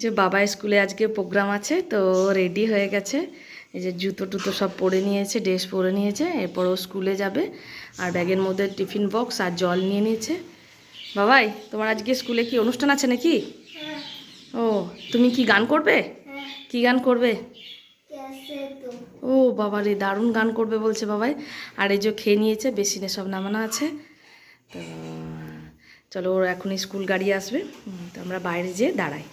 যে বাবা স্কুলে আজকে প্রোগ্রাম আছে তো রেডি হয়ে গেছে। এই যে জুতো টুতো সব পরে নিয়েছে ড্রেস পরে নিয়েছে এরপর ও স্কুলে যাবে। আর ব্যাগের মধ্যে টিফিন বক্স আর জল নিয়ে নিয়েছে। বাবাই তোমার আজকে স্কুলে কি অনুষ্ঠান আছে নাকি? ও তুমি কি গান করবে? কি গান করবে? ও বাবা রে দারুণ গান করবে বলছে বাবাই। আর এই যে খেয়ে নিয়েছে বেসিনে সব নামানো আছে। তো চলো ওর এখন স্কুল গাড়ি আসবে। তো আমরা বাইরে যেয়ে দাঁড়াই।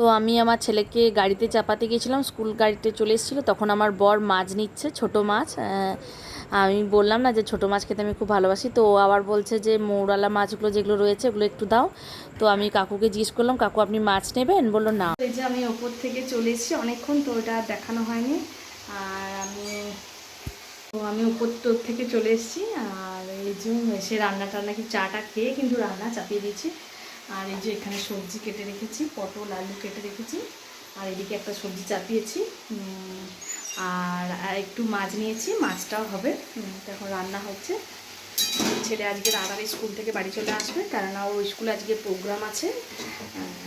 তো আমি আমার ছেলেকে গাড়িতে চাপাতে গিয়েছিলাম, স্কুল গাড়িতে চলে এসেছিল, তখন আমার বর মাছ নিচ্ছে, ছোট মাছ। আমি বললাম না যে ছোট মাছ খেতে আমি খুব ভালোবাসি, তো আবার বলছে যে মৌরালা মাছগুলো যেগুলো রয়েছে ওগুলো একটু দাও। তো আমি কাকুকে জিজ্ঞেস করলাম, কাকু, আপনি মাছ নেবেন? বলল, না। এই যে আমি ওপর থেকে চলে এসেছি, অনেকক্ষণ তো ওটা দেখানো হয়নি। আর আমি, তো আমি উপর তোর থেকে চলে এসেছি, আর এই যে এসে রান্না টান্না কি চাটা খেয়ে কিন্তু রান্না চাপিয়ে দিয়েছি। আর এই যে এখানে সবজি কেটে রেখেছি, পটল, আলু কেটে রেখেছি, আর এদিকে একটা সবজি চাপিয়েছি আর একটু মাছ নিয়েছি, মাছটাও হবে। এখন রান্না হচ্ছে। ছেলে আজকে রানার স্কুল থেকে বাড়ি চলে আসবে, কেননা ও স্কুলে আজকে প্রোগ্রাম আছে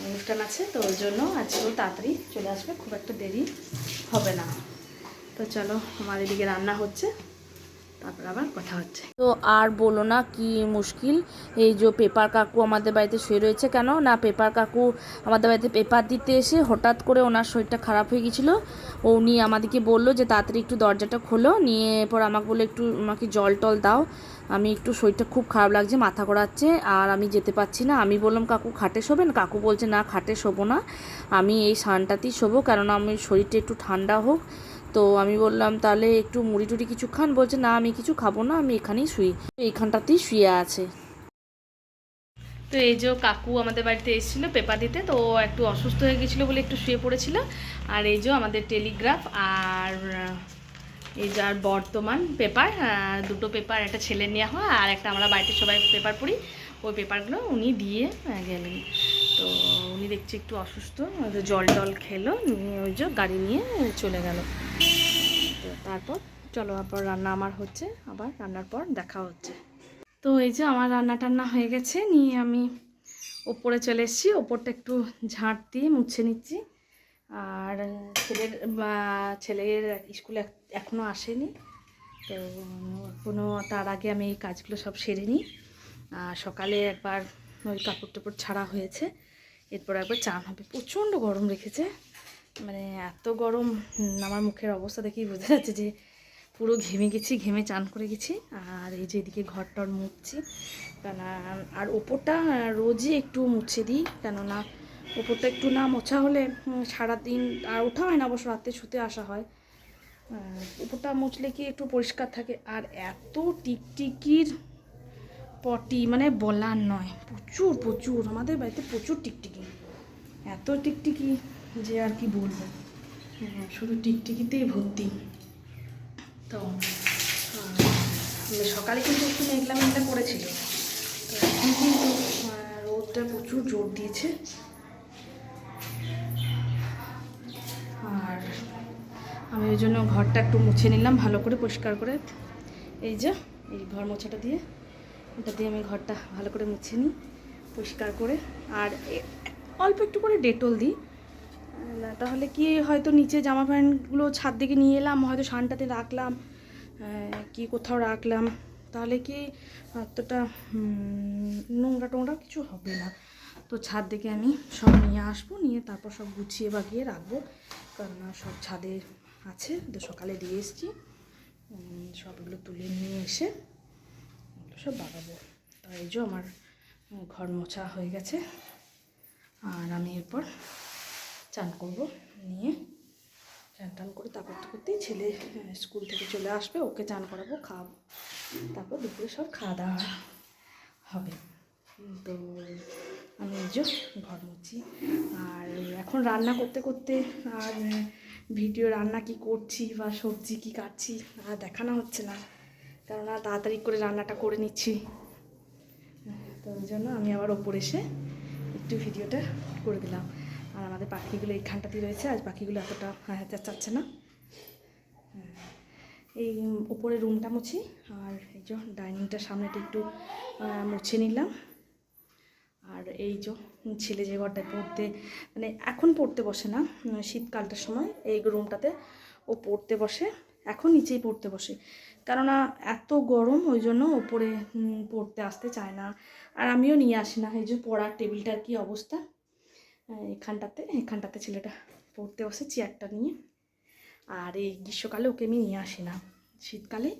অনুষ্ঠান আছে, তো ওর জন্য আজকেও তাড়াতাড়ি চলে আসবে, খুব একটা দেরি হবে না। তো চলো, আমার এদিকে রান্না হচ্ছে। তারপর আবার কথা হচ্ছে। তো আর বলো না, কি মুশকিল? এই যে পেপার কাকু আমাদের বাড়িতে শুয়ে রয়েছে কেন? না, পেপার কাকু আমাদের বাড়িতে পেপার দিতে এসে হঠাৎ করে ওনার শরীরটা খারাপ হয়ে গেছিল উনি আমাদেরকে বলল যে, তাড়াতাড়ি একটু দরজাটা খোলো, নিয়ে এরপর আমাকে বলল, একটু আমাকে জল টল দাও। আমি একটু শরীরটা খুব খারাপ লাগছে, মাথা ঘোরাচ্ছে, আর আমি যেতে পারছি না। আমি বললাম, কাকু খাটে শোবেন? কাকু বলছে, না, খাটে শোবো না। আমি এই সানটাতেই শোবো, কেননা আমি শরীরটা একটু ঠান্ডা হোক তো আমি বললাম, তাহলে একটু মুড়ি টুড়ি কিছু খান? বলছে, না, আমি কিছু খাব না, আমি এখানেই শুই। এইখানটাতেই শুয়ে আছে। তো এই যে কাকু আমাদের বাড়িতে এসেছিল পেপার দিতে, তো একটু অসুস্থ হয়ে গেছিল বলে একটু শুয়ে পড়েছিল। আর এই যে আমাদের টেলিগ্রাফ আর, এই যে আর বর্তমান পেপার দুটো পেপার, একটা ছেলে নেওয়া হয় আর একটা আমরা বাড়িতে সবাই পেপার পড়ি। ওই পেপারগুলো উনি দিয়ে গেলেন। তো উনি দেখছি একটু অসুস্থ জল টল খেলো ওই যে গাড়ি নিয়ে চলে গেল। তারপর চলো আবার রান্না আমার হচ্ছে, আবার রান্নার পর দেখা হচ্ছে। তো এই যে আমার রান্না টান্না হয়ে গেছে, নিয়ে আমি ওপরে চলে এসেছি, ওপরটা একটু ঝাঁট দিয়ে মুছে নিচ্ছি। আর ছেলের ছেলের স্কুলে এখনও আসেনি, তো কোনো তার আগে আমি এই কাজগুলো সব সেরে নিই। আর সকালে একবার ওই কাপড় টাপড় ছাড়া হয়েছে, এরপর একবার চান হবে প্রচণ্ড গরম রেখেছে মানে এত গরম আমার মুখের অবস্থা দেখেই বোঝা যাচ্ছে যে পুরো ঘেমে গেছি ঘেমে চান করে গেছি। আর এই যে এদিকে ঘর টর মুছছি কেন আর ওপরটা রোজই একটু মুছে দিই কেননা ওপরটা একটু না মোছা হলে সারাদিন আর ওঠা হয় না অবশ্য রাতে শুতে আসা হয়। আহ, উপরটা মুছলে কি একটু পরিষ্কার থাকে? আর এত টিকটিকির পটি মানে বলার নয় প্রচুর প্রচুর আমাদের বাড়িতে প্রচুর টিকটিকি। এত টিকটিকি। যে আর কি বলব? হ্যাঁ, শুধু টিকটিকিতেই ভর্তি। তো সকালে কিন্তু একটু মেঘলা মেঘলা করেছিল। এখন কিন্তু রোদটা প্রচুর জোর দিয়েছে। আর আমি ওই জন্য ঘরটা একটু মুছে নিলাম ভালো করে পরিষ্কার করে। এই যে এই ঘর মোছাটা দিয়ে এটা দিয়ে আমি ঘরটা ভালো করে মুছে নিই পরিষ্কার করে। আর অল্প একটু করে ডেটল দিই। তাহলে কি হয়তো নিচে জামা প্যান্টগুলো ছাদ দিকে নিয়ে এলাম, হয়তো সানটাতে রাখলাম কি কোথাও রাখলাম, তাহলে কি অতটা নোংরা টোংরা কিছু হবে না। তো ছাদ দিকে আমি সব নিয়ে আসব, নিয়ে তারপর সব গুছিয়ে বাগিয়ে রাখব, কারণ সব ছাদে আছে, তো সকালে দিয়ে এসেছি। সবগুলো তুলে নিয়ে এসে সব বাগাবো। তো এই যে আমার ঘর মোছা হয়ে গেছে, আর আমি এরপর চান করব, নিয়ে চান টান করে তারপর তো করতেই ছেলে স্কুল থেকে চলে আসবে, ওকে চান করাবো, খাওয়াবো। তারপর দুপুরে সব খাওয়া দাওয়া হবে। তো আমি এই যে ঘর মুছি। আর এখন রান্না করতে করতে আর ভিডিও রান্না কি করছি বা সবজি কি কাটছি আর দেখানো হচ্ছে না। কেননা তাড়াতাড়ি করে রান্নাটা করে নিচ্ছি। তো ওই জন্য আমি আবার ওপর এসে একটু ভিডিওটা করে দিলাম। আর আমাদের পাখিগুলো এইখানটাতেই রয়েছে, আজ পাখিগুলো এতটা হ্যাঁ চাচ্ছে না। হ্যাঁ। এই উপরে রুমটা মুছি, আর এই যে ডাইনিংটার সামনেটা একটু মুছে নিলাম। আর এই যে ছেলে যে ঘরটায় পড়তে মানে এখন পড়তে বসে না শীতকালটার সময় এই রুমটাতে ও পড়তে বসে, এখন নিচেই পড়তে বসে। কেননা এত গরম, ওই জন্য ওপরে পড়তে আসতে চায় না। আর আমিও নিয়ে আসি না, এই যে পড়ার টেবিলটার কি অবস্থা? এখানটাতে এখানটাতে ছেলেটা পড়তে বসে চেয়ারটা নিয়ে। আর এই গ্রীষ্মকালে ওকে আমি নিয়ে আসি না, শীতকালে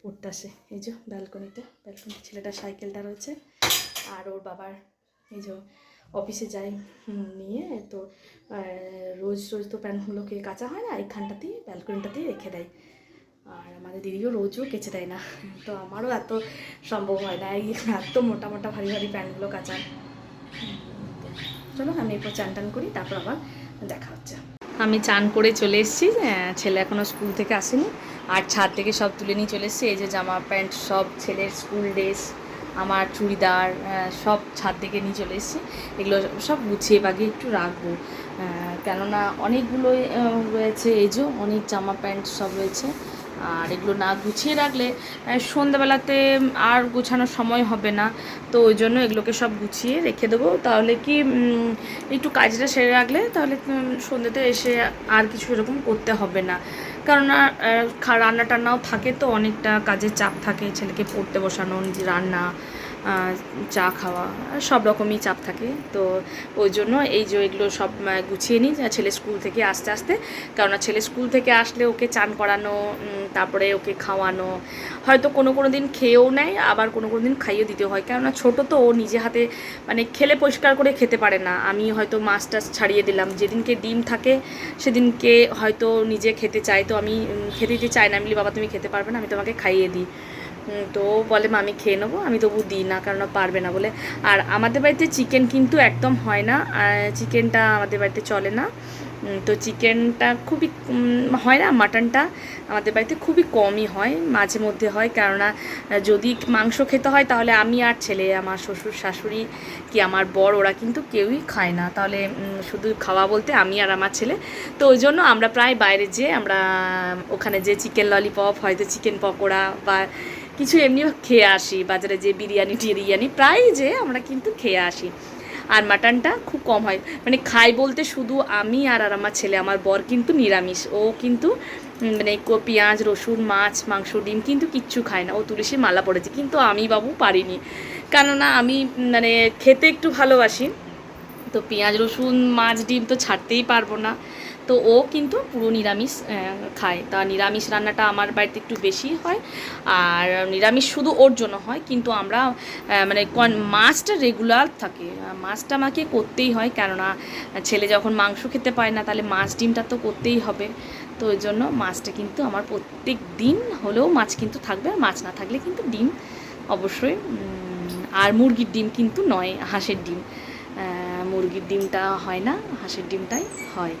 পড়তে আসে। এই যে ব্যালকনিতে ব্যালকনিতে ছেলেটার সাইকেলটা রয়েছে। আর ওর বাবার এই যে অফিসে যাই নিয়ে তো রোজ রোজ তো প্যান্টগুলোকে কাচা হয় না এখানটাতেই ব্যালকনিটাতেই রেখে দেয়। আর আমাদের দিদিও রোজও কেচে দেয় না। তো আমারও এত সম্ভব হয় না, এই এত মোটা মোটা, ভারী ভারী প্যান্টগুলো কাঁচা চলো, আমি এরপর চান টান করি, তারপর আবার দেখা হচ্ছে। আমি চান করে চলে এসেছি ছেলে এখনও স্কুল থেকে আসেনি। আর ছাদ থেকে সব তুলে নিয়ে চলে এসেছি, এই যে জামা প্যান্ট সব ছেলের স্কুল ড্রেস, আমার চুড়িদার সব ছাদ থেকে নিয়ে চলে এসেছি। এগুলো সব গুছিয়ে বাগিয়ে একটু রাখব। কেননা অনেকগুলোই রয়েছে যে অনেক জামা প্যান্ট সব রয়েছে। আর এগুলো না গুছিয়ে রাখলে সন্ধ্যাবেলাতে আর গুছানোর সময় হবে না। তো ওই জন্য এগুলোকে সব গুছিয়ে রেখে দেবো। তাহলে কি একটু কাজটা সেরে রাখলে তাহলে সন্ধ্যেতে এসে আর কিছু এরকম করতে হবে না। কারণ রান্না টান্নাও থাকে তো, অনেকটা কাজের চাপ থাকে। ছেলেকে পড়তে বসানো রান্না চা খাওয়া, সব রকমই চাপ থাকে। তো ওই জন্য এই যে এগুলো সব গুছিয়ে নিই ছেলে স্কুল থেকে আস্তে আস্তে কেননা ছেলে স্কুল থেকে আসলে ওকে চান করানো তারপরে ওকে খাওয়ানো, হয়তো কোনো কোনো দিন খেয়েও নেয়, আবার কোনো কোনো দিন খাইয়ে দিতে হয়। কেননা ছোটো তো, ও নিজে হাতে মানে খেলে পরিষ্কার করে খেতে পারে না। আমি হয়তো মাছ টাছ ছাড়িয়ে দিলাম, যেদিনকে ডিম থাকে, সেদিনকে হয়তো নিজে খেতে চায়। তো আমি খেতে দিতে চাই না। আমি বাবা, তুমি খেতে পারবে না, আমি তোমাকে খাইয়ে দিই। তো বলে, মামি, খেয়ে নেব, আমি তবু দিই না, কারণ পারবে না বলে। আর আমাদের বাড়িতে চিকেন কিন্তু একদম হয় না চিকেনটা আমাদের বাড়িতে চলে না। তো চিকেনটা খুবই হয় না, মাটনটা আমাদের বাড়িতে খুবই কমই হয়, মাঝে মধ্যে হয়। কেননা, যদি মাংস খেতে হয়, তাহলে আমি আর ছেলে, আমার শ্বশুর শাশুড়ি কি আমার বর, ওরা কিন্তু কেউই খায় না। তাহলে শুধু খাওয়া বলতে আমি আর আমার ছেলে। তো ওই জন্য আমরা প্রায় বাইরে যেয়ে আমরা ওখানে যে চিকেন ললিপপ, হয়তো চিকেন পকোড়া বা কিছু এমনি খেয়ে আসি, বাজারে যে বিরিয়ানি, টিরিয়ানি প্রায় যে আমরা কিন্তু খেয়ে আসি। আর মাটনটা খুব কম হয়। মানে খাই বলতে শুধু আমি আর আর আমার ছেলে, আমার বর কিন্তু নিরামিষ। ও কিন্তু মানে পেঁয়াজ, রসুন, মাছ, মাংস, ডিম কিন্তু কিচ্ছু খায় না। ও তুলসীর মালা পড়েছে। কিন্তু আমি বাবু পারিনি। কেননা আমি মানে খেতে একটু ভালোবাসি। তো পেঁয়াজ, রসুন, মাছ, ডিম তো ছাড়তেই পারব না। তো ও কিন্তু পুরো নিরামিষ খায়। তা নিরামিষ রান্নাটা আমার বাড়িতে একটু বেশি হয়। আর নিরামিষ শুধু ওর জন্য হয়, কিন্তু আমরা মানে মাছটা রেগুলার থাকে। মাছটা আমাকে করতেই হয়, কেননা ছেলে যখন মাংস খেতে পায় না, তাহলে মাছ ডিমটা তো করতেই হবে। তো ওই জন্য মাছটা কিন্তু আমার প্রত্যেক দিন হলেও মাছ কিন্তু থাকবে, আর মাছ না থাকলে কিন্তু ডিম অবশ্যই আর মুরগির ডিম কিন্তু নয়, হাঁসের ডিম। মুরগির ডিমটা হয় না, হাঁসের ডিমটাই হয়।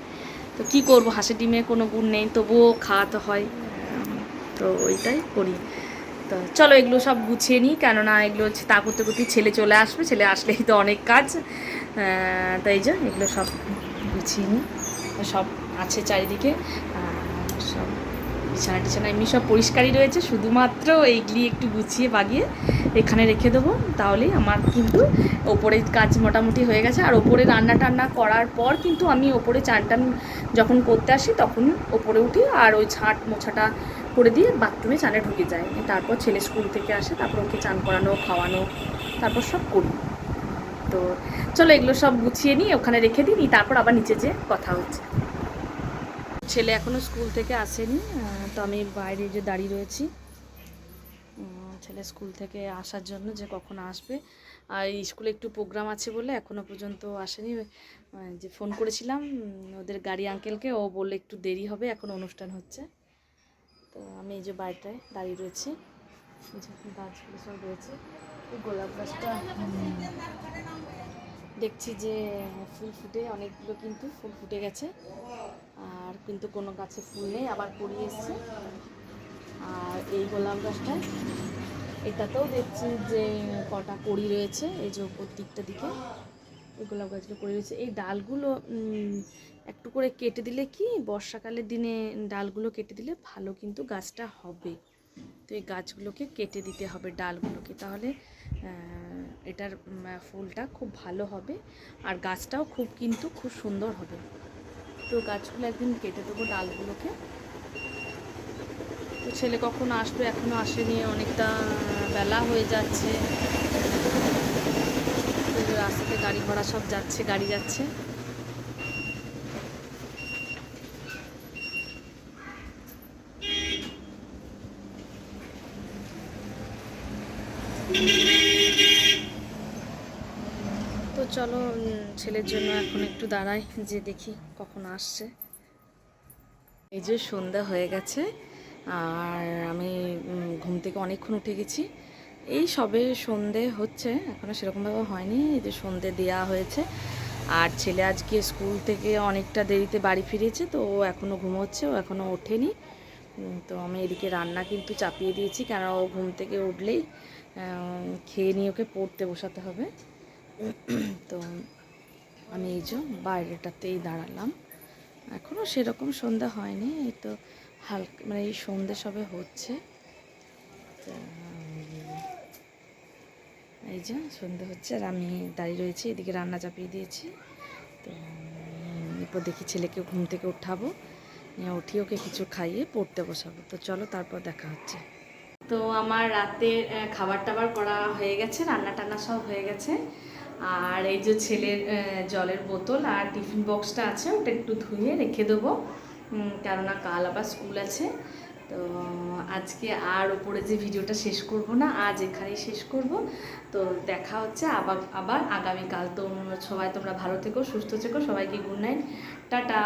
তো কি করব? হাসি ডিমে কোনো গুণ নেই, তবুও খাওয়াতে হয়। তো ওইটাই করি। তো চলো এগুলো সব গুছিয়ে নিই, কেননা এগুলো হচ্ছে তা করতে করতে ছেলে চলে আসবে, ছেলে আসলেই তো অনেক কাজ। তাই যে এগুলো সব গুছিয়ে নিই। সব আছে চারিদিকে সব বিছানা টিছানা, এমনি সব পরিষ্কারই রয়েছে, শুধুমাত্র এইগুলি একটু গুছিয়ে বাগিয়ে এখানে রেখে দেবো। তাহলেই আমার কিন্তু ওপরের কাজ মোটামুটি হয়ে গেছে। আর ওপরে রান্না টান্না করার পর কিন্তু আমি ওপরে চান টান যখন করতে আসি তখন ওপরে উঠি আর ওই ছাট মোছাটা করে দিয়ে বাথরুমে চানে ঢুকে যায় তারপর ছেলে স্কুল থেকে আসে, তারপর ওকে চান করানো, খাওয়ানো, তারপর সব করি। তো চলো এগুলো সব গুছিয়ে নিই ওখানে রেখে দিই তারপর আবার নিচে যেয়ে কথা হচ্ছে। ছেলে এখনও স্কুল থেকে আসেনি তো আমি বাইরে যে দাঁড়িয়ে রয়েছি ছেলে স্কুল থেকে আসার জন্য যে কখন আসবে। আর স্কুলে একটু প্রোগ্রাম আছে বলে এখনও পর্যন্ত আসেনি। যে ফোন করেছিলাম ওদের গাড়ি আঙ্কেলকে ও বললে একটু দেরি হবে, এখন অনুষ্ঠান হচ্ছে। তো আমি এই যে বাড়িটায় দাঁড়িয়ে রয়েছি গাছগুলো সব রয়েছে গোলাপ গাছটা দেখছি যে ফুল ফুটে, অনেকগুলো কিন্তু ফুল ফুটে গেছে। আর কিন্তু কোনো গাছে ফুল নেই, আবার কুড়ি এসছে। আর এই গোলাপ গাছটায় এটাতেও দেখছি যে কটা কড়ি রয়েছে, এই যে ওপর দিকটা দিকে এই গোলাপ গাছগুলো কড়ি রয়েছে। এই ডালগুলো একটু করে কেটে দিলে কি, বর্ষাকালের দিনে ডালগুলো কেটে দিলে ভালো কিন্তু গাছটা হবে। তো এই গাছগুলোকে কেটে দিতে হবে ডালগুলোকে, তাহলে এটার ফুলটা খুব ভালো হবে। আর গাছটাও খুব কিন্তু খুব সুন্দর হবে। তো গাছগুলো একদিন কেটে দেবো ডালগুলোকে। তো ছেলে কখন আসবে এখনও আসেনি, অনেকটা বেলা হয়ে যাচ্ছে। রাস্তাতে গাড়ি ঘোড়া সব যাচ্ছে, গাড়ি যাচ্ছে তো চলো ছেলের জন্য এখন একটু দাঁড়াই, যে দেখি কখন আসছে। এই যে সন্ধ্যা হয়ে গেছে, আর আমি ঘুম থেকে অনেকক্ষণ উঠে গেছি। এই সবে সন্ধে হচ্ছে এখনও সেরকমভাবে হয়নি, এই যে সন্ধে দেওয়া হয়েছে। আর ছেলে আজকে স্কুল থেকে অনেকটা দেরিতে বাড়ি ফিরেছে, তো ও এখনও ঘুমোচ্ছে, ও এখনও ওঠেনি। তো আমি এদিকে রান্না কিন্তু চাপিয়ে দিয়েছি কেন ও ঘুম থেকে উঠলেই খেয়ে নিয়ে ওকে পড়তে বসাতে হবে। তো আমি এই যে বাইরেটাতেই দাঁড়ালাম। এখনও সেরকম সন্ধ্যা হয়নি, এই তো হালকা মানে এই সন্ধে সবে হচ্ছে। এই যে সন্ধে হচ্ছে, আর আমি দাঁড়িয়ে রয়েছি, এদিকে রান্না চাপিয়ে দিয়েছি। তো এরপর দেখি ছেলেকে ঘুম থেকে উঠাবো, নিয়ে উঠিয়ে ওকে কিছু খাইয়ে পড়তে বসাবো। তো চলো তারপর দেখা হচ্ছে। তো আমার রাতে খাবার টাবার করা হয়ে গেছে রান্না টান্না সব হয়ে গেছে। আর এই যে ছেলের জলের বোতল আর টিফিন বক্সটা আছে, ওটা একটু ধুয়ে রেখে দেবো। কেননা কাল আবার স্কুল আছে, তো আজকে আর ওপরে যে ভিডিওটা শেষ করব না, আজ এখানেই শেষ করব। তো দেখা হচ্ছে আবার আবার আগামীকাল। তো সবাই তোমরা ভালো থেকো, সুস্থ থেকো, সবাইকে গুড নাইট টাটা।